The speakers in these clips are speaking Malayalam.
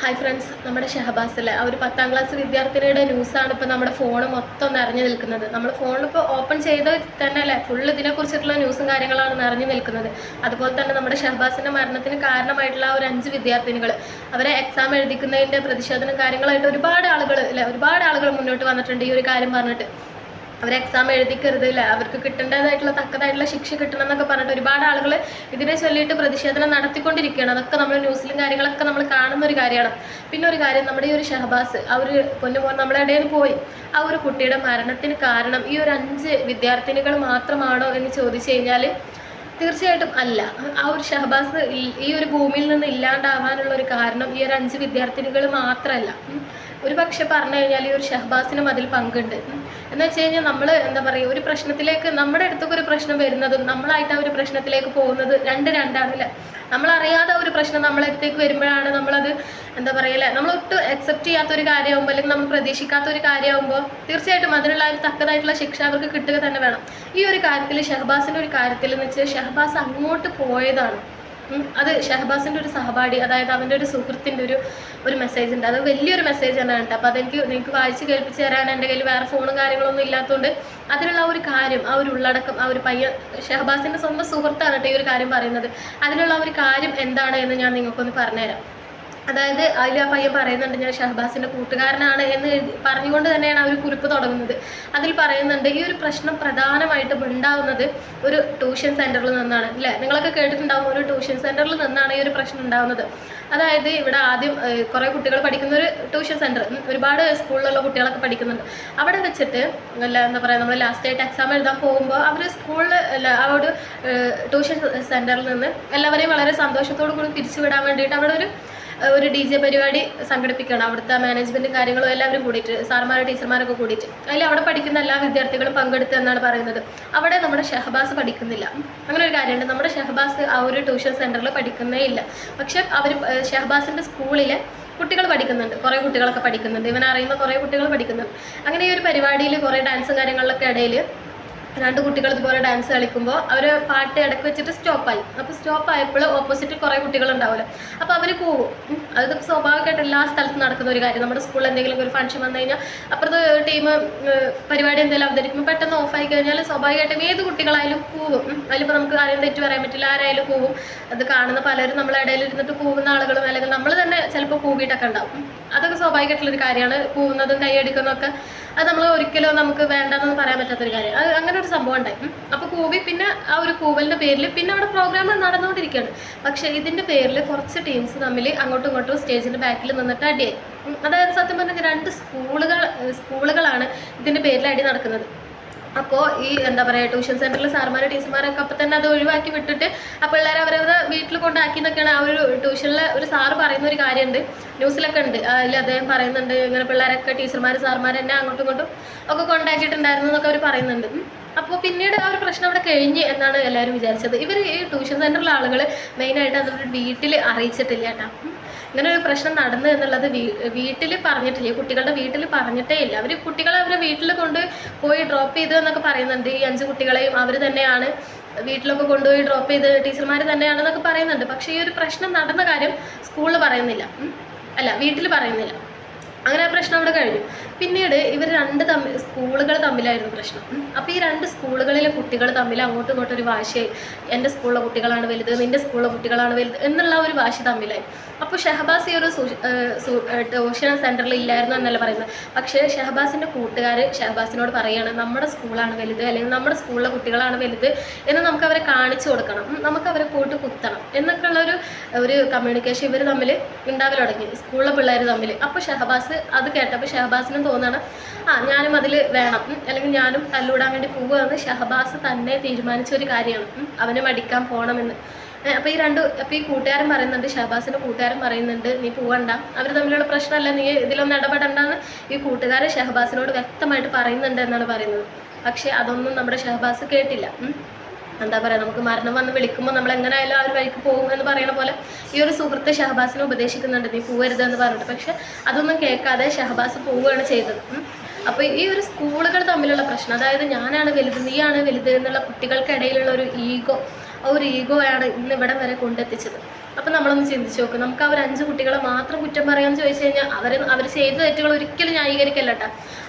ഹായ് ഫ്രണ്ട്സ് നമ്മുടെ ഷഹബാസിലെ ആ ഒരു പത്താം ക്ലാസ് വിദ്യാർത്ഥിനിയുടെ ന്യൂസാണ് ഇപ്പോൾ നമ്മുടെ ഫോൺ മൊത്തം നിറഞ്ഞു നിൽക്കുന്നത്. നമ്മൾ ഫോണിലിപ്പോൾ ഓപ്പൺ ചെയ്ത് തന്നെ അല്ലേ? ഫുൾ ഇതിനെക്കുറിച്ചിട്ടുള്ള ന്യൂസും കാര്യങ്ങളാണ് നിറഞ്ഞു നിൽക്കുന്നത്. അതുപോലെ തന്നെ നമ്മുടെ ഷഹബാസിന്റെ മരണത്തിന് കാരണമായിട്ടുള്ള ആ ഒരു അഞ്ച് വിദ്യാർത്ഥിനികൾ അവരെ എക്സാം എഴുതിക്കുന്നതിന്റെ പ്രതിഷേധനം കാര്യങ്ങളായിട്ട് ഒരുപാട് ആളുകൾ അല്ലേ? ഒരുപാട് ആളുകൾ മുന്നോട്ട് വന്നിട്ടുണ്ട് ഈ ഒരു കാര്യം പറഞ്ഞിട്ട്. അവർ എക്സാം എഴുതിക്കരുത് അവർക്ക് കിട്ടേണ്ടതായിട്ടുള്ള തക്കതായിട്ടുള്ള ശിക്ഷ കിട്ടണം എന്നൊക്കെ പറഞ്ഞിട്ട് ഒരുപാട് ആളുകൾ ഇതിനെ ചൊല്ലിയിട്ട് പ്രതിഷേധനം നടത്തിക്കൊണ്ടിരിക്കുകയാണ്. അതൊക്കെ നമ്മൾ ന്യൂസിലും കാര്യങ്ങളൊക്കെ നമ്മൾ കാണുന്ന ഒരു കാര്യമാണ്. പിന്നെ ഒരു കാര്യം നമ്മുടെ ഈ ഒരു ഷഹബാസ് ആ ഒരു പൊന്നുമോൻ നമ്മുടെ ഇടയിൽ പോയി. ആ ഒരു കുട്ടിയുടെ മരണത്തിന് കാരണം ഈ ഒരു അഞ്ച് വിദ്യാർത്ഥിനികൾ മാത്രമാണോ എന്ന് ചോദിച്ചു കഴിഞ്ഞാൽ തീർച്ചയായിട്ടും അല്ല. ആ ഒരു ഷഹബാസ് ഈ- ഒരു ഭൂമിയിൽ നിന്ന് ഇല്ലാണ്ടാവാനുള്ള ഒരു കാരണം ഈ ഒരു അഞ്ച് വിദ്യാർത്ഥിനികൾ മാത്രമല്ല. ഒരു പക്ഷെ പറഞ്ഞു കഴിഞ്ഞാൽ ഈ ഒരു ഷഹബാസിനും അതിൽ പങ്കുണ്ട്. എന്ന് വെച്ച് കഴിഞ്ഞാൽ നമ്മൾ എന്താ പറയുക ഒരു പ്രശ്നത്തിലേക്ക് നമ്മുടെ അടുത്തൊക്കെ ഒരു പ്രശ്നം വരുന്നതും നമ്മളായിട്ട് ആ ഒരു പ്രശ്നത്തിലേക്ക് പോകുന്നത് രണ്ട് രണ്ടാണ് അല്ലേ? നമ്മളറിയാതെ ഒരു പ്രശ്നം നമ്മളടുത്തേക്ക് വരുമ്പോഴാണ് നമ്മളത് എന്താ പറയുക നമ്മൾ ഒട്ടും അക്സെപ്റ്റ് ചെയ്യാത്ത ഒരു കാര്യമാകുമ്പോൾ അല്ലെങ്കിൽ നമ്മൾ പ്രതീക്ഷിക്കാത്ത ഒരു കാര്യമാകുമ്പോൾ തീർച്ചയായിട്ടും അതിനുള്ള ഒരു തക്കതായിട്ടുള്ള ശിക്ഷ അവർക്ക് കിട്ടുക തന്നെ വേണം. ഈ ഒരു കാര്യത്തിൽ ഷഹബാസിന്റെ ഒരു കാര്യത്തിൽ എന്ന് വെച്ചാൽ ഷഹബാസ് അങ്ങോട്ട് പോയതാണ്. അത് ഷഹബാസിന്റെ ഒരു സഹപാഠി അതായത് അവന്റെ ഒരു സുഹൃത്തിന്റെ ഒരു ഒരു മെസ്സേജ് ഉണ്ട്. അത് വലിയൊരു മെസ്സേജ് തന്നെയാണ് കേട്ടോ. അപ്പോൾ അതെനിക്ക് നിങ്ങൾക്ക് വായിച്ച് കേൾപ്പിച്ച് തരാൻ എന്റെ കയ്യിൽ വേറെ ഫോണും കാര്യങ്ങളൊന്നും ഇല്ലാത്തതുകൊണ്ട് അതിനുള്ള ഒരു കാര്യം ആ ഒരു ഉള്ളടക്കം ആ ഒരു പയ്യ ഷഹബാസിന്റെ സ്വന്തം സുഹൃത്താണ് കേട്ടോ ഈ ഒരു കാര്യം പറയുന്നത്. അതിനുള്ള ഒരു കാര്യം എന്താണ് എന്ന് ഞാൻ നിങ്ങൾക്കൊന്ന് പറഞ്ഞുതരാം. അതായത് അതിൽ ആ പയ്യൻ പറയുന്നുണ്ട് ഞാൻ ഷഹബാസിന്റെ കൂട്ടുകാരനാണ് എന്ന് പറഞ്ഞുകൊണ്ട് തന്നെയാണ് ഒരു കുറിപ്പ് തുടങ്ങുന്നത്. അതിൽ പറയുന്നുണ്ട് ഈ ഒരു പ്രശ്നം പ്രധാനമായിട്ടും ഉണ്ടാവുന്നത് ഒരു ട്യൂഷൻ സെന്ററിൽ നിന്നാണ്. അല്ലേ നിങ്ങളൊക്കെ കേട്ടിട്ടുണ്ടാവും ഒരു ട്യൂഷൻ സെന്ററിൽ നിന്നാണ് ഈ ഒരു പ്രശ്നം ഉണ്ടാവുന്നത്. അതായത് ഇവിടെ ആദ്യം കുറേ കുട്ടികൾ പഠിക്കുന്ന ഒരു ട്യൂഷൻ സെന്റർ ഒരുപാട് സ്കൂളിലുള്ള കുട്ടികളൊക്കെ പഠിക്കുന്നുണ്ട്. അവിടെ വെച്ചിട്ട് അല്ല എന്താ പറയുക നമ്മൾ ലാസ്റ്റ് ആയിട്ട് എക്സാം എഴുതാൻ പോകുമ്പോൾ അവർ സ്കൂളിൽ അല്ല ആ ഒരു ട്യൂഷൻ സെന്ററിൽ നിന്ന് എല്ലാവരെയും വളരെ സന്തോഷത്തോടു കൂടി തിരിച്ചുവിടാൻ വേണ്ടിയിട്ട് അവിടെ ഒരു ഒരു ഡി ജെ പരിപാടി സംഘടിപ്പിക്കുകയാണ്. അവിടുത്തെ മാനേജ്മെന്റും കാര്യങ്ങളും എല്ലാവരും കൂടിയിട്ട് സാർമാരും ടീച്ചർമാരൊക്കെ കൂടിയിട്ട്. അതിൽ അവിടെ പഠിക്കുന്ന എല്ലാ വിദ്യാർത്ഥികളും പങ്കെടുത്തു എന്നാണ് പറയുന്നത്. അവിടെ നമ്മുടെ ഷഹബാസ് പഠിക്കുന്നില്ല. അങ്ങനെ ഒരു കാര്യമുണ്ട്. നമ്മുടെ ഷഹബാസ് ആ ഒരു ട്യൂഷൻ സെന്ററിൽ പഠിക്കുന്നേ ഇല്ല. പക്ഷെ അവർ ഷഹബാസിന്റെ സ്കൂളിലെ കുട്ടികൾ പഠിക്കുന്നുണ്ട്. കുറേ കുട്ടികളൊക്കെ പഠിക്കുന്നുണ്ട്. ഇവൻ അറിയുന്ന കുറേ കുട്ടികൾ പഠിക്കുന്നുണ്ട്. അങ്ങനെ ഈ ഒരു പരിപാടിയിൽ കുറേ ഡാൻസും കാര്യങ്ങളിലൊക്കെ ഇടയിൽ രണ്ട് കുട്ടികൾ ഇതുപോലെ ഡാൻസ് കളിക്കുമ്പോൾ അവർ പാട്ട് ഇടയ്ക്ക് വെച്ചിട്ട് സ്റ്റോപ്പായി അപ്പോൾ സ്റ്റോപ്പ് ആയപ്പോൾ ഓപ്പോസിറ്റ് കുറേ കുട്ടികൾ ഉണ്ടാവില്ല അപ്പോൾ അവർ പോകും. അത് സ്വാഭാവികമായിട്ട് എല്ലാ സ്ഥലത്തും നടക്കുന്ന ഒരു കാര്യം. നമ്മുടെ സ്കൂളിൽ എന്തെങ്കിലും ഒരു ഫംഗ്ഷൻ വന്നു കഴിഞ്ഞാൽ അപ്പുറത്ത് ടീം പരിപാടി എന്തെങ്കിലും അവതരിക്കുമ്പോൾ പെട്ടെന്ന് ഓഫായി കഴിഞ്ഞാൽ സ്വാഭാവികമായിട്ടും ഏത് കുട്ടികളായാലും ഉം. അതിലിപ്പോൾ നമുക്ക് ആരെയും തെറ്റ് പറയാൻ പറ്റില്ല. ആരായാലും കൂവും അത് കാണുന്ന പലരും നമ്മളെ ഇടയിൽ ഇരുന്നിട്ട് കൂവുന്ന ആളുകളും അല്ലെങ്കിൽ നമ്മൾ തന്നെ ചിലപ്പോൾ കൂവിയിട്ടൊക്കെ ഉണ്ടാവും. അതൊക്കെ സ്വാഭാവികമായിട്ടുള്ളൊരു കാര്യമാണ്. കൂവുന്നതും കൈയടിക്കുന്നതും ഒക്കെ. അത് നമ്മൾ ഒരിക്കലും നമുക്ക് വേണ്ടെന്ന് പറയാൻ പറ്റാത്തൊരു കാര്യം. അത് ഒരു സംഭവം ഉണ്ടായി. അപ്പൊ അപ്പോൾ കൂവി പിന്നെ ആ ഒരു കൂവലിന്റെ പേരിൽ പിന്നെ അവിടെ പ്രോഗ്രാം നടന്നുകൊണ്ടിരിക്കുകയാണ്. പക്ഷെ ഇതിന്റെ പേരിൽ കുറച്ച് ടീംസ് തമ്മിൽ അങ്ങോട്ടും ഇങ്ങോട്ടും സ്റ്റേജിന്റെ ബാക്കിൽ നിന്നിട്ട് അടിയായി. അതായത് സത്യം പറഞ്ഞാൽ രണ്ട് സ്കൂളുകൾ സ്കൂളുകളാണ് ഇതിന്റെ പേരിൽ അടി നടക്കുന്നത്. അപ്പോൾ ഈ എന്താ പറയുക ട്യൂഷൻ സെന്ററിൽ സാർമാർ ടീച്ചർമാരൊക്കെ അപ്പം തന്നെ അത് ഒഴിവാക്കി വിട്ടിട്ട് ആ പിള്ളേരെ അവരവരെ വീട്ടിൽ കൊണ്ടാക്കി എന്നൊക്കെയാണ് ആ ഒരു ട്യൂഷനിലെ ഒരു സാറ് പറയുന്ന ഒരു കാര്യമുണ്ട് ന്യൂസിലൊക്കെ ഉണ്ട്. അതിൽ അദ്ദേഹം പറയുന്നുണ്ട് ഇങ്ങനെ പിള്ളേരൊക്കെ ടീച്ചർമാർ സാർമാർ തന്നെ അങ്ങോട്ടും ഇങ്ങോട്ടും ഒക്കെ കൊണ്ടാക്കിയിട്ടുണ്ടായിരുന്നു എന്നൊക്കെ അവർ പറയുന്നുണ്ട്. അപ്പോൾ പിന്നീട് ആ ഒരു പ്രശ്നം അവിടെ കഴിഞ്ഞ് എന്നാണ് എല്ലാവരും വിചാരിച്ചത്. ഇവർ ഈ ട്യൂഷൻ സെന്ററിലെ ആളുകൾ മെയിനായിട്ട് അതൊരു വീട്ടിൽ അറിയിച്ചിട്ടില്ല കേട്ടോ. ഇങ്ങനെ ഒരു പ്രശ്നം നടന്നു എന്നുള്ളത് വീട്ടിൽ പറഞ്ഞിട്ടില്ല. കുട്ടികളുടെ വീട്ടിൽ പറഞ്ഞിട്ടേ ഇല്ല. അവർ കുട്ടികളെ അവരെ വീട്ടിൽ കൊണ്ട് പോയി ഡ്രോപ്പ് ചെയ്തു എന്നൊക്കെ പറയുന്നുണ്ട്. ഈ അഞ്ച് കുട്ടികളെയും അവർ തന്നെയാണ് വീട്ടിലൊക്കെ കൊണ്ടുപോയി ഡ്രോപ്പ് ചെയ്ത് ടീച്ചർമാർ തന്നെയാണെന്നൊക്കെ പറയുന്നുണ്ട്. പക്ഷേ ഈ ഒരു പ്രശ്നം നടന്ന കാര്യം സ്കൂളിൽ പറയുന്നില്ല. അല്ല വീട്ടിൽ പറയുന്നില്ല. പ്രശ്നം അവിടെ കഴിഞ്ഞു. പിന്നീട് ഇവർ രണ്ട് തമ്മിൽ സ്കൂളുകൾ തമ്മിലായിരുന്നു പ്രശ്നം. അപ്പോൾ ഈ രണ്ട് സ്കൂളുകളിലെ കുട്ടികൾ തമ്മിൽ അങ്ങോട്ടും ഇങ്ങോട്ടും ഒരു വാശിയായി. എന്റെ സ്കൂളിലെ കുട്ടികളാണ് വലുത് നിന്റെ സ്കൂളിലെ കുട്ടികളാണ് വലുത് എന്നുള്ള ഒരു വാശി തമ്മിലായി. അപ്പോൾ ഷഹബാസ് ഈ ഒരു ട്യൂഷൻ സെന്ററിൽ ഇല്ലായിരുന്നു എന്നല്ല പറയുന്നത്. പക്ഷേ ഷഹബാസിന്റെ കൂട്ടുകാർ ഷഹബാസിനോട് പറയുകയാണ് നമ്മുടെ സ്കൂളാണ് വലുത് അല്ലെങ്കിൽ നമ്മുടെ സ്കൂളിലെ കുട്ടികളാണ് വലുത് എന്ന് നമുക്ക് അവരെ കാണിച്ചു കൊടുക്കണം. നമുക്ക് അവരെ പോയിട്ട് കുത്തണം. എന്നൊക്കെയുള്ള ഒരു ഒരു കമ്മ്യൂണിക്കേഷൻ ഇവർ തമ്മിൽ ഉണ്ടാവൽ തുടങ്ങി. സ്കൂളിലെ പിള്ളേർ തമ്മിൽ അപ്പോൾ ഷഹബാസ് അത് കേട്ടപ്പോൾ ഷഹബാസിനും തോന്നണം ആ ഞാനും അതിൽ വേണം. അല്ലെങ്കിൽ ഞാനും തല്ലൂടാൻ വേണ്ടി പോവുകയെന്ന് ഷഹബാസ് തന്നെ തീരുമാനിച്ച ഒരു കാര്യമാണ് അവനെ മടിക്കാൻ പോകണമെന്ന്. അപ്പോൾ ഈ രണ്ട് അപ്പോൾ ഈ കൂട്ടുകാരൻ പറയുന്നുണ്ട് ഷഹബാസിന്റെ കൂട്ടുകാരൻ പറയുന്നുണ്ട് നീ പോവണ്ട. അവർ തമ്മിലുള്ള പ്രശ്നമല്ല നീ ഇതിലൊന്നും ഇടപെടണ്ടെന്ന്. ഈ കൂട്ടുകാരൻ ഷഹബാസിനോട് വ്യക്തമായിട്ട് പറയുന്നുണ്ട് എന്നാണ് പറയുന്നത്. പക്ഷേ അതൊന്നും നമ്മുടെ ഷഹബാസ് കേട്ടില്ല. എന്താ പറയുക നമുക്ക് മരണം വന്ന് വിളിക്കുമ്പോൾ നമ്മൾ എങ്ങനെയായാലും ആ ഒരു വഴിക്ക് പോകും എന്ന് പറയുന്ന പോലെ ഈ ഒരു സുഹൃത്ത് ഷഹബാസിനെ ഉപദേശിക്കുന്നുണ്ട് നീ പോവരുത് എന്ന് പറഞ്ഞിട്ട്. പക്ഷെ അതൊന്നും കേൾക്കാതെ ഷഹബാസ് പോവുകയാണ് ചെയ്തത്. അപ്പോൾ ഈ ഒരു സ്കൂളുകൾ തമ്മിലുള്ള പ്രശ്നം അതായത് ഞാനാണ് വലുത് നീയാണ് വലുത് എന്നുള്ള കുട്ടികൾക്കിടയിലുള്ള ഒരു ഈഗോ ആ ഒരു ഈഗോയാണ് ഇന്ന് ഇവിടെ വരെ കൊണ്ടെത്തിച്ചത്. അപ്പം നമ്മളൊന്ന് ചിന്തിച്ച് നോക്കും നമുക്ക് അവർ അഞ്ച് കുട്ടികളെ മാത്രം കുറ്റം പറയാമെന്ന് ചോദിച്ചു കഴിഞ്ഞാൽ അവർ അവർ ചെയ്ത തെറ്റുകൾ ഒരിക്കലും ന്യായീകരിക്കല്ല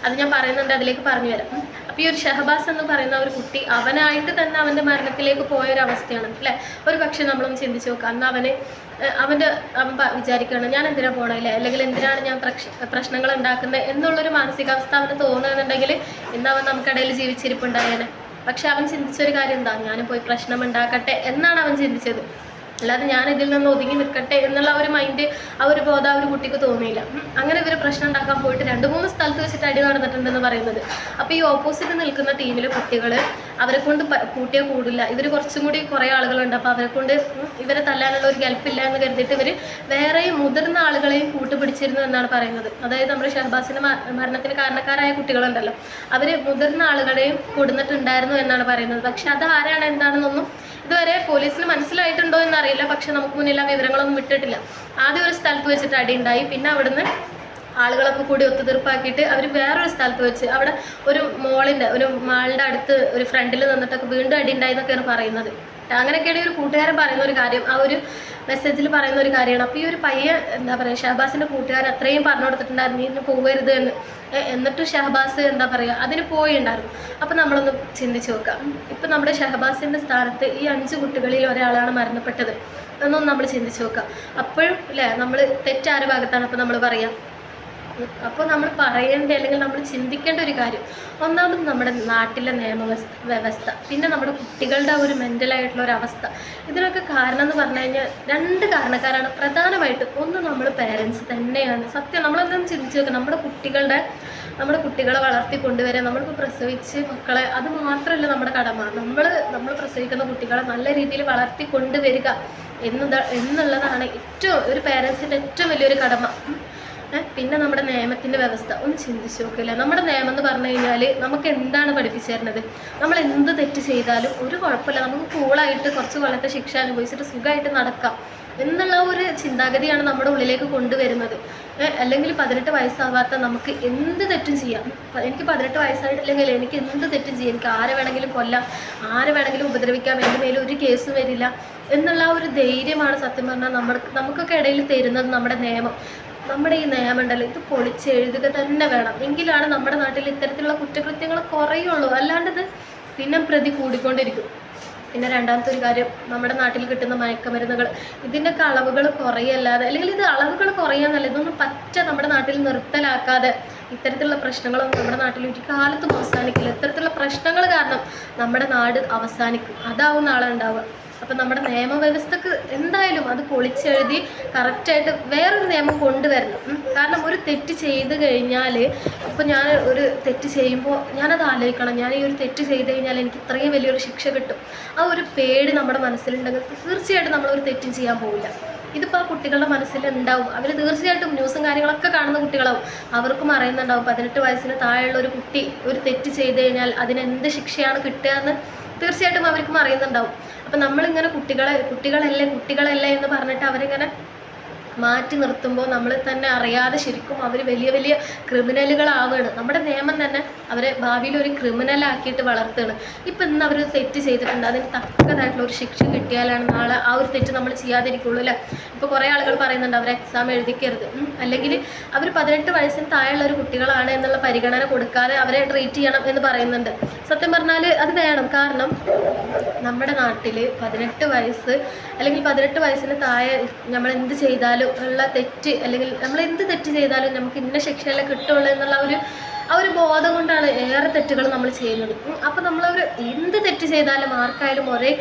അത് ഞാൻ പറയുന്നുണ്ട് അതിലേക്ക് പറഞ്ഞു വരാം. ഈ ഒരു ഷഹബാസ് എന്ന് പറയുന്ന ഒരു കുട്ടി അവനായിട്ട് തന്നെ അവന്റെ മരണത്തിലേക്ക് പോയ ഒരു അവസ്ഥയാണ് അല്ലേ? ഒരു പക്ഷേ നമ്മളൊന്ന് ചിന്തിച്ച് നോക്കുക അന്ന് അവന് അവന്റെ അവൻ വിചാരിക്കുകയാണ് ഞാൻ എന്തിനാ പോകണല്ലേ അല്ലെങ്കിൽ എന്തിനാണ് ഞാൻ പ്രശ്നങ്ങൾ ഉണ്ടാക്കുന്നത് എന്നുള്ളൊരു മാനസികാവസ്ഥ അവന് തോന്നുന്നുണ്ടെങ്കിൽ ഇന്ന് അവൻ നമുക്കിടയിൽ ജീവിച്ചിരിപ്പുണ്ടായേനെ. പക്ഷെ അവൻ ചിന്തിച്ചൊരു കാര്യം എന്താ? ഞാനും പോയി പ്രശ്നം ഉണ്ടാക്കട്ടെ എന്നാണ് അവൻ ചിന്തിച്ചത്. അല്ലാതെ ഞാൻ ഇതിൽ നിന്ന് ഒതുങ്ങി നിൽക്കട്ടെ എന്നുള്ള ഒരു മൈൻഡ് ആ ഒരു ബോധം ഒരു കുട്ടിക്ക് തോന്നിയില്ല. അങ്ങനെ ഇവർ പ്രശ്നം ഉണ്ടാക്കാൻ പോയിട്ട് രണ്ട് മൂന്ന് സ്ഥലത്ത് വെച്ചിട്ട് അടി നടന്നിട്ടുണ്ടെന്ന് പറയുന്നത്. അപ്പോൾ ഈ ഓപ്പോസിറ്റ് നിൽക്കുന്ന ടീമിലെ കുട്ടികൾ അവരെ കൊണ്ട് കൂട്ടിയേ കൂടില്ല. ഇവർ കുറച്ചും കൂടി കുറേ ആളുകളുണ്ട്. അപ്പോൾ അവരെ കൊണ്ട് ഇവരെ തല്ലാനുള്ള ഒരു ഗൾപ്പില്ല എന്ന് കരുതിയിട്ട് ഇവർ വേറെയും മുതിർന്ന ആളുകളെയും കൂട്ടുപിടിച്ചിരുന്നു എന്നാണ് പറയുന്നത്. അതായത് നമ്മുടെ ഷഹബാസിന്റെ മരണത്തിന് കാരണക്കാരായ കുട്ടികളുണ്ടല്ലോ. അവർ മുതിർന്ന ആളുകളെയും കൊടുന്നിട്ടുണ്ടായിരുന്നു എന്നാണ് പറയുന്നത്. പക്ഷെ അത് ആരാണ് എന്താണെന്നൊന്നും ഇതുവരെ പോലീസിന് മനസ്സിലായിട്ടുണ്ടോ എന്നറിയില്ല. പക്ഷെ നമുക്ക് മുന്നിൽ ആ വിവരങ്ങളൊന്നും വിട്ടിട്ടില്ല. ആദ്യം ഒരു സ്ഥലത്ത് വെച്ചിട്ട് അടി ഉണ്ടായി പിന്നെ അവിടുന്ന് ആളുകളൊക്കെ കൂടി ഒത്തുതീർപ്പാക്കിയിട്ട് അവർ വേറൊരു സ്ഥലത്ത് വെച്ച് അവിടെ ഒരു മോളിന്റെ ഒരു മാളിന്റെ അടുത്ത് ഒരു ഫ്രണ്ടിൽ നിന്നിട്ടൊക്കെ വീണ്ടും അടി ഉണ്ടായി എന്നൊക്കെയാണ് പറയുന്നത്. അങ്ങനെയൊക്കെയാണ് ഒരു കൂട്ടുകാരൻ പറയുന്ന ഒരു കാര്യം ആ ഒരു മെസ്സേജിൽ പറയുന്ന ഒരു കാര്യമാണ്. അപ്പോൾ ഈ ഒരു പയ്യ എന്താ പറയുക ഷഹബാസിന്റെ കൂട്ടുകാരൻ അത്രയും പറഞ്ഞു കൊടുത്തിട്ടുണ്ടായിരുന്നു ഇന്ന് പോകരുത് എന്ന്. എന്നിട്ട് ഷഹബാസ് എന്താ പറയുക അതിന് പോയിണ്ടായിരുന്നു. അപ്പോൾ നമ്മളൊന്ന് ചിന്തിച്ച് നോക്കാം. ഇപ്പം നമ്മുടെ ഷഹബാസിന്റെ സ്ഥാനത്ത് ഈ അഞ്ച് കുട്ടികളിൽ ഒരാളാണ് മരണപ്പെട്ടത്. എന്നൊന്ന് നമ്മൾ ചിന്തിച്ച് നോക്കാം. അപ്പോഴും അല്ലേ നമ്മൾ തെറ്റാര ഭാഗത്താണ് അപ്പോൾ നമ്മൾ പറയാം അപ്പോൾ നമ്മൾ പറയേണ്ട അല്ലെങ്കിൽ നമ്മൾ ചിന്തിക്കേണ്ട ഒരു കാര്യം ഒന്നാമത് നമ്മുടെ നാട്ടിലെ നിയമ വ്യവസ്ഥ പിന്നെ നമ്മുടെ കുട്ടികളുടെ ഒരു മെന്റലായിട്ടുള്ള ഒരു അവസ്ഥ. ഇതിനൊക്കെ കാരണം എന്ന് പറഞ്ഞു കഴിഞ്ഞാൽ രണ്ട് കാരണക്കാരാണ്. പ്രധാനമായിട്ടും ഒന്ന് നമ്മൾ പേരൻസ് തന്നെയാണ്. സത്യം നമ്മളെന്താ ചിന്തിച്ച് നോക്കുക നമ്മുടെ കുട്ടികളുടെ നമ്മുടെ കുട്ടികളെ വളർത്തി കൊണ്ടുവരാൻ നമ്മളിപ്പോൾ പ്രസവിച്ച് മക്കളെ അത് മാത്രമല്ല നമ്മുടെ കടമ. നമ്മൾ നമ്മൾ പ്രസവിക്കുന്ന കുട്ടികളെ നല്ല രീതിയിൽ വളർത്തി കൊണ്ടുവരിക എന്നുള്ളതാണ് ഏറ്റവും ഒരു പേരൻസിന്റെ ഏറ്റവും വലിയൊരു കടമ. പിന്നെ നമ്മുടെ നിയമത്തിന്റെ വ്യവസ്ഥ. ഒന്ന് ചിന്തിച്ചു നോക്കില്ല? നമ്മുടെ നിയമം എന്ന് പറഞ്ഞു കഴിഞ്ഞാൽ നമുക്ക് എന്താണ് പഠിപ്പിച്ചു തരുന്നത്? നമ്മൾ എന്ത് തെറ്റ് ചെയ്താലും ഒരു കുഴപ്പമില്ല. നമുക്ക് കൂളായിട്ട് കുറച്ച് കൊല്ലത്തെ ശിക്ഷ അനുഭവിച്ചിട്ട് സുഖമായിട്ട് നടക്കാം എന്നുള്ള ഒരു ചിന്താഗതിയാണ് നമ്മുടെ ഉള്ളിലേക്ക് കൊണ്ടുവരുന്നത്. അല്ലെങ്കിൽ പതിനെട്ട് വയസ്സാവാത്ത നമുക്ക് എന്ത് തെറ്റും ചെയ്യാം? എനിക്ക് പതിനെട്ട് വയസ്സായിട്ടില്ലെങ്കിൽ എനിക്ക് എന്ത് തെറ്റും ചെയ്യാം? എനിക്ക് ആരെ വേണമെങ്കിലും കൊല്ലാം? ആരെ വേണമെങ്കിലും ഉപദ്രവിക്കാം? എന്റെ മേലും ഒരു കേസും വരില്ല എന്നുള്ള ഒരു ധൈര്യമാണ് സത്യം പറഞ്ഞാൽ നമ്മൾ നമുക്കൊക്കെ ഇടയിൽ തരുന്നത് നമ്മുടെ നിയമം. നമ്മുടെ ഈ നയമണ്ഡലം ഇത് പൊളിച്ചെഴുതുക തന്നെ വേണം. എങ്കിലാണ് നമ്മുടെ നാട്ടിൽ ഇത്തരത്തിലുള്ള കുറ്റകൃത്യങ്ങൾ കുറയുള്ളൂ. അല്ലാണ്ട് ഇത് പിന്നെ പ്രതി കൂടിക്കൊണ്ടിരിക്കും. പിന്നെ രണ്ടാമത്തെ ഒരു കാര്യം നമ്മുടെ നാട്ടിൽ കിട്ടുന്ന മയക്കമരുന്നുകൾ ഇതിന്റെയൊക്കെ അളവുകൾ കുറയല്ലാതെ അല്ലെങ്കിൽ ഇത് അളവുകൾ കുറയാന്നല്ല ഇതൊന്നും പറ്റ നമ്മുടെ നാട്ടിൽ നിർത്തലാക്കാതെ ഇത്തരത്തിലുള്ള പ്രശ്നങ്ങളൊന്നും നമ്മുടെ നാട്ടിൽ ഒരു കാലത്തും അവസാനിക്കില്ല. ഇത്തരത്തിലുള്ള പ്രശ്നങ്ങൾ കാരണം നമ്മുടെ നാട് അവസാനിക്കും. അതാവും നാളെ ഉണ്ടാവുക. അപ്പം നമ്മുടെ നിയമവ്യവസ്ഥക്ക് എന്തായാലും അത് പൊളിച്ചെഴുതി കറക്റ്റായിട്ട് വേറൊരു നിയമം കൊണ്ടുവരണം. കാരണം ഒരു തെറ്റ് ചെയ്ത് കഴിഞ്ഞാൽ ഇപ്പം ഞാൻ ഒരു തെറ്റ് ചെയ്യുമ്പോൾ ഞാനത് ആലോചിക്കണം. ഞാൻ ഈ ഒരു തെറ്റ് ചെയ്ത് കഴിഞ്ഞാൽ എനിക്ക് ഇത്രയും വലിയൊരു ശിക്ഷ കിട്ടും. ആ ഒരു പേടി നമ്മുടെ മനസ്സിലുണ്ടെങ്കിൽ തീർച്ചയായിട്ടും നമ്മളൊരു തെറ്റും ചെയ്യാൻ പോവില്ല. ഇതിപ്പോൾ കുട്ടികളുടെ മനസ്സിൽ ഉണ്ടാവും അവർ തീർച്ചയായിട്ടും ന്യൂസും കാര്യങ്ങളൊക്കെ കാണുന്ന കുട്ടികളാവും. അവർക്കും അറിയുന്നുണ്ടാവും. പതിനെട്ട് വയസ്സിന് താഴെയുള്ള ഒരു കുട്ടി ഒരു തെറ്റ് ചെയ്ത് കഴിഞ്ഞാൽ അതിനെന്ത് ശിക്ഷയാണ് കിട്ടുക എന്ന് തീർച്ചയായിട്ടും അവർക്കും അറിയുന്നുണ്ടാവും. അപ്പം നമ്മളിങ്ങനെ കുട്ടികളെ കുട്ടികളല്ലേ കുട്ടികളല്ലേ എന്ന് പറഞ്ഞിട്ട് അവരിങ്ങനെ മാറ്റി നിർത്തുമ്പോൾ നമ്മൾ തന്നെ അറിയാതെ ശരിക്കും അവർ വലിയ വലിയ ക്രിമിനലുകളാവുകയാണ് നമ്മുടെ നിയമം തന്നെ അവരെ ഭാവിയിൽ ഒരു ക്രിമിനലാക്കിയിട്ട് വളർത്തുകയാണ്. ഇപ്പം ഇന്ന് അവർ തെറ്റ് ചെയ്തിട്ടുണ്ട്. അതിന് തക്കതായിട്ടുള്ള ഒരു ശിക്ഷ കിട്ടിയാലാണ് നാളെ ആ ഒരു തെറ്റ് നമ്മൾ ചെയ്യാതിരിക്കുള്ളൂ അല്ലേ? ഇപ്പോൾ കുറേ ആളുകൾ പറയുന്നുണ്ട് അവർ എക്സാം എഴുതിക്കരുത്. അല്ലെങ്കിൽ അവർ പതിനെട്ട് വയസ്സിന് താഴെയുള്ള ഒരു കുട്ടികളാണ് എന്നുള്ള പരിഗണന കൊടുക്കാതെ അവരെ ട്രീറ്റ് ചെയ്യണം എന്ന് പറയുന്നുണ്ട്. സത്യം പറഞ്ഞാൽ അത് വേണം. കാരണം നമ്മുടെ നാട്ടിൽ പതിനെട്ട് വയസ്സ് അല്ലെങ്കിൽ പതിനെട്ട് വയസ്സിന് താഴെ നമ്മൾ എന്ത് ചെയ്താലും ഉള്ള തെറ്റ് അല്ലെങ്കിൽ നമ്മൾ എന്ത് തെറ്റ് ചെയ്താലും നമുക്ക് ഇന്ന ശിക്ഷയല്ലേ കിട്ടുള്ളൂ എന്നുള്ള ഒരു ആ ഒരു ബോധം കൊണ്ടാണ് ഏറെ തെറ്റുകൾ നമ്മൾ ചെയ്യുന്നത്. അപ്പോൾ നമ്മളൊരു എന്ത് തെറ്റ് ചെയ്താലും ആർക്കായാലും ഒരേ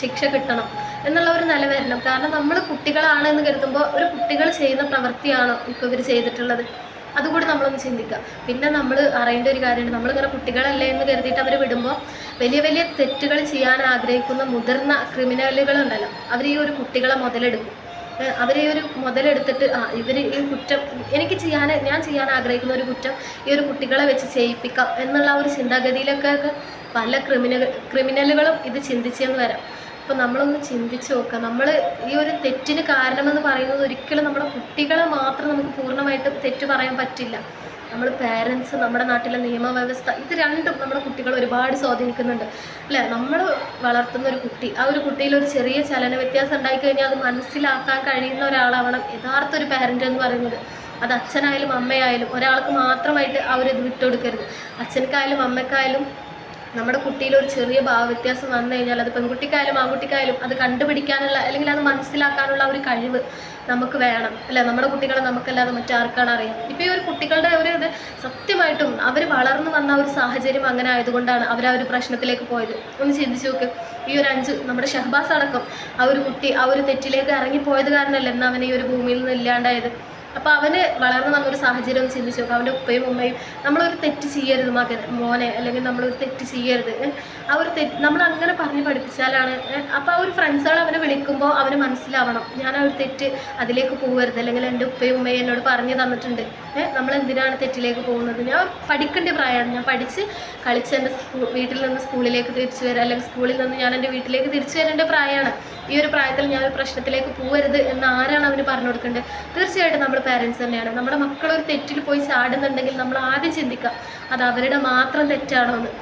ശിക്ഷ കിട്ടണം എന്നുള്ള ഒരു നില വരണം. കാരണം നമ്മൾ കുട്ടികളാണ് എന്ന് കരുതുമ്പോൾ ഒരു കുട്ടികൾ ചെയ്യുന്ന പ്രവൃത്തിയാണോ ഇപ്പോൾ ഇവർ ചെയ്തിട്ടുള്ളത്. അതുകൂടി നമ്മളൊന്ന് ചിന്തിക്കുക. പിന്നെ നമ്മൾ അറിയേണ്ട ഒരു കാര്യമുണ്ട്. നമ്മളിങ്ങനെ കുട്ടികളല്ലേ എന്ന് കരുതിയിട്ട് അവർ വിടുമ്പോൾ വലിയ വലിയ തെറ്റുകൾ ചെയ്യാൻ ആഗ്രഹിക്കുന്ന മുതിർന്ന ക്രിമിനലുകളുണ്ടല്ലോ. അവർ ഈ ഒരു കുട്ടികളെ മുതലെടുക്കും. അവരെ ഒരു മുതലെടുത്തിട്ട് ആ ഇവർ ഈ കുറ്റം എനിക്ക് ചെയ്യാൻ ഞാൻ ചെയ്യാൻ ആഗ്രഹിക്കുന്ന ഒരു കുറ്റം ഈ ഒരു കുട്ടികളെ വെച്ച് ചെയ്യിപ്പിക്കാം എന്നുള്ള ഒരു ചിന്താഗതിയിലൊക്കെ പല ക്രിമിനൽ ക്രിമിനലുകളും ഇത് ചിന്തിച്ചെന്ന് വരാം. അപ്പോൾ നമ്മളൊന്ന് ചിന്തിച്ച് നോക്കുക നമ്മൾ ഈ ഒരു തെറ്റിന് കാരണമെന്ന് പറയുന്നത് ഒരിക്കലും നമ്മുടെ കുട്ടികളെ മാത്രം നമുക്ക് പൂർണമായിട്ടും തെറ്റ് പറയാൻ പറ്റില്ല. നമ്മൾ പേരൻസ് നമ്മുടെ നാട്ടിലെ നിയമവ്യവസ്ഥ ഇത് രണ്ടും നമ്മുടെ കുട്ടികൾ ഒരുപാട് സ്വാധീനിക്കുന്നുണ്ട്. അല്ലേ? നമ്മൾ വളർത്തുന്ന ഒരു കുട്ടി ആ ഒരു കുട്ടിയിൽ ഒരു ചെറിയ ചലന വ്യത്യാസം ഉണ്ടായിക്കഴിഞ്ഞാൽ അത് മനസ്സിലാക്കാൻ കഴിയുന്ന ഒരാളാവണം യഥാർത്ഥ ഒരു പാരന്റ് എന്ന് പറയുന്നത്. അത് അച്ഛനായാലും അമ്മയായാലും ഒരാൾക്ക് മാത്രമായിട്ട് അവരിത് വിട്ടുകൊടുക്കരുത്. അച്ഛനക്കായാലും അമ്മക്കായാലും നമ്മുടെ കുട്ടിയിൽ ഒരു ചെറിയ ഭാവവ്യത്യാസം വന്നു കഴിഞ്ഞാൽ അത് പെൺകുട്ടിക്കായാലും ആൺകുട്ടിക്കായാലും അത് കണ്ടുപിടിക്കാനുള്ള അല്ലെങ്കിൽ അത് മനസ്സിലാക്കാനുള്ള ഒരു കഴിവ് നമുക്ക് വേണം. അല്ലേ? നമ്മുടെ കുട്ടികളെ നമുക്കല്ലാതെ മറ്റാർക്കാണ് അറിയാം. ഇപ്പോൾ ഈ ഒരു കുട്ടികളുടെ ഒരു ഇത് സത്യമായിട്ടും അവർ വളർന്നു വന്ന ഒരു സാഹചര്യം അങ്ങനെ ആയതുകൊണ്ടാണ് അവർ ആ ഒരു പ്രശ്നത്തിലേക്ക് പോയത്. ഒന്ന് ചിന്തിച്ചു നോക്ക്. ഈ ഒരു അഞ്ച് നമ്മുടെ ഷഹബാസ് അടക്കം ആ ഒരു കുട്ടി ആ ഒരു തെറ്റിലേക്ക് ഇറങ്ങിപ്പോയത് കാരണമല്ല ഇന്ന് അവൻ ഈ ഒരു ഭൂമിയിൽ നിന്ന് ഇല്ലാണ്ടായത്? അപ്പോൾ അവന് വളർന്ന് വന്നൊരു സാഹചര്യം ചിന്തിച്ച് നോക്കുക അവന്റെ ഉപ്പയും ഉമ്മയും നമ്മളൊരു തെറ്റ് ചെയ്യരുത് മകൻ മോനെ അല്ലെങ്കിൽ നമ്മളൊരു തെറ്റ് ചെയ്യരുത്. ആ ഒരു തെറ്റ് നമ്മൾ അങ്ങനെ പറഞ്ഞ് പഠിപ്പിച്ചാലാണ് അപ്പോൾ ആ ഒരു ഫ്രണ്ട്സുകൾ അവനെ വിളിക്കുമ്പോൾ അവന് മനസ്സിലാവണം. ഞാൻ ആ ഒരു തെറ്റ് അതിലേക്ക് പോകരുത് അല്ലെങ്കിൽ എന്റെ ഉപ്പയും ഉമ്മയും എന്നോട് പറഞ്ഞു തന്നിട്ടുണ്ട്. നമ്മൾ എന്തിനാണ് തെറ്റിലേക്ക് പോകുന്നത്? ഞാൻ പഠിക്കേണ്ട പ്രായമാണ്. ഞാൻ പഠിച്ച് കളിച്ച് എന്റെ വീട്ടിൽ നിന്ന് സ്കൂളിലേക്ക് തിരിച്ചു വരാം. അല്ലെങ്കിൽ സ്കൂളിൽ നിന്ന് ഞാൻ എന്റെ വീട്ടിലേക്ക് തിരിച്ചു വരേണ്ട പ്രായമാണ്. ഈ ഒരു പ്രായത്തിൽ ഞാൻ ഒരു പ്രശ്നത്തിലേക്ക് പോകരുത് എന്ന് ആരാണ് അവന് പറഞ്ഞു കൊടുക്കേണ്ടത്? തീർച്ചയായിട്ടും നമ്മുടെ പാരൻസ് തന്നെയാണ്. നമ്മുടെ മക്കൾ ഒരു തെറ്റിൽ പോയി ചാടുന്നുണ്ടെങ്കിൽ നമ്മൾ ആദ്യം ചിന്തിക്കുക അത് അവരുടെ മാത്രം തെറ്റാണോ എന്ന്.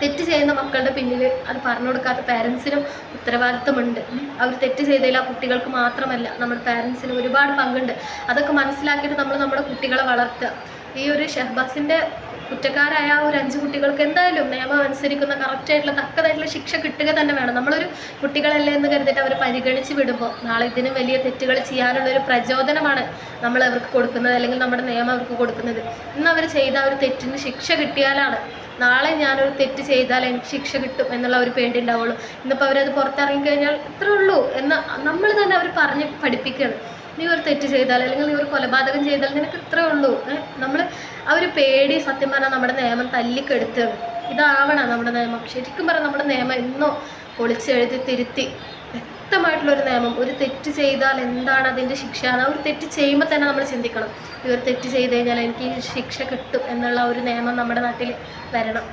തെറ്റ് ചെയ്യുന്ന മക്കളുടെ പിന്നിൽ അത് പറഞ്ഞു കൊടുക്കാത്ത പാരൻസിനും ഉത്തരവാദിത്തമുണ്ട് അവർ തെറ്റ് ചെയ്തതിൽ ആ കുട്ടികൾക്ക് മാത്രമല്ല നമ്മുടെ പാരൻസിന് ഒരുപാട് പങ്കുണ്ട്. അതൊക്കെ മനസ്സിലാക്കിയിട്ട് നമ്മൾ നമ്മുടെ കുട്ടികളെ വളർത്തുക. ഈ ഒരു ഷഹബാസിന്റെ കുറ്റക്കാരായ ആ ഒരു അഞ്ച് കുട്ടികൾക്ക് എന്തായാലും നിയമം അനുസരിക്കുന്ന കറക്റ്റായിട്ടുള്ള തക്കതായിട്ടുള്ള ശിക്ഷ കിട്ടുക തന്നെ വേണം. നമ്മളൊരു കുട്ടികളല്ലേ എന്ന് കരുതിയിട്ട് അവർ പരിഗണിച്ച് വിടുമ്പോൾ നാളെ ഇതിന് വലിയ തെറ്റുകൾ ചെയ്യാനുള്ള ഒരു പ്രചോദനമാണ് നമ്മൾ അവർക്ക് കൊടുക്കുന്നത് അല്ലെങ്കിൽ നമ്മുടെ നിയമം അവർക്ക് കൊടുക്കുന്നത്. ഇന്ന് അവർ ചെയ്ത ഒരു തെറ്റിന് ശിക്ഷ കിട്ടിയാലാണ് നാളെ ഞാനൊരു തെറ്റ് ചെയ്താൽ എനിക്ക് ശിക്ഷ കിട്ടും എന്നുള്ള ഒരു പേടി ഉണ്ടാവുള്ളൂ. ഇന്നിപ്പോൾ അവരത് പുറത്തിറങ്ങി കഴിഞ്ഞാൽ ഇത്രേ ഉള്ളൂ എന്ന് നമ്മൾ തന്നെ അവർ പറഞ്ഞ് പഠിപ്പിക്കുകയാണ്. നീ ഒരു തെറ്റ് ചെയ്താൽ അല്ലെങ്കിൽ നീ ഒരു കൊലപാതകം ചെയ്താൽ നിനക്ക് ഇത്രേ ഉള്ളൂ. നമ്മൾ ആ ഒരു പേടി സത്യം പറഞ്ഞാൽ നമ്മുടെ നിയമം തല്ലിക്കെടുത്താണ് ഇതാവണം നമ്മുടെ നിയമം. ശരിക്കും പറഞ്ഞാൽ നമ്മുടെ നിയമം എന്നോ പൊളിച്ചെഴുതി തിരുത്തി വ്യക്തമായിട്ടുള്ളൊരു നിയമം. ഒരു തെറ്റ് ചെയ്താൽ എന്താണ് അതിന്റെ ശിക്ഷ? ആ ഒരു തെറ്റ് ചെയ്യുമ്പോൾ തന്നെ നമ്മൾ ചിന്തിക്കണം. ഈ ഒരു തെറ്റ് ചെയ്ത് കഴിഞ്ഞാൽ എനിക്ക് ശിക്ഷ കിട്ടും എന്നുള്ള ഒരു നിയമം നമ്മുടെ നാട്ടിൽ വരണം.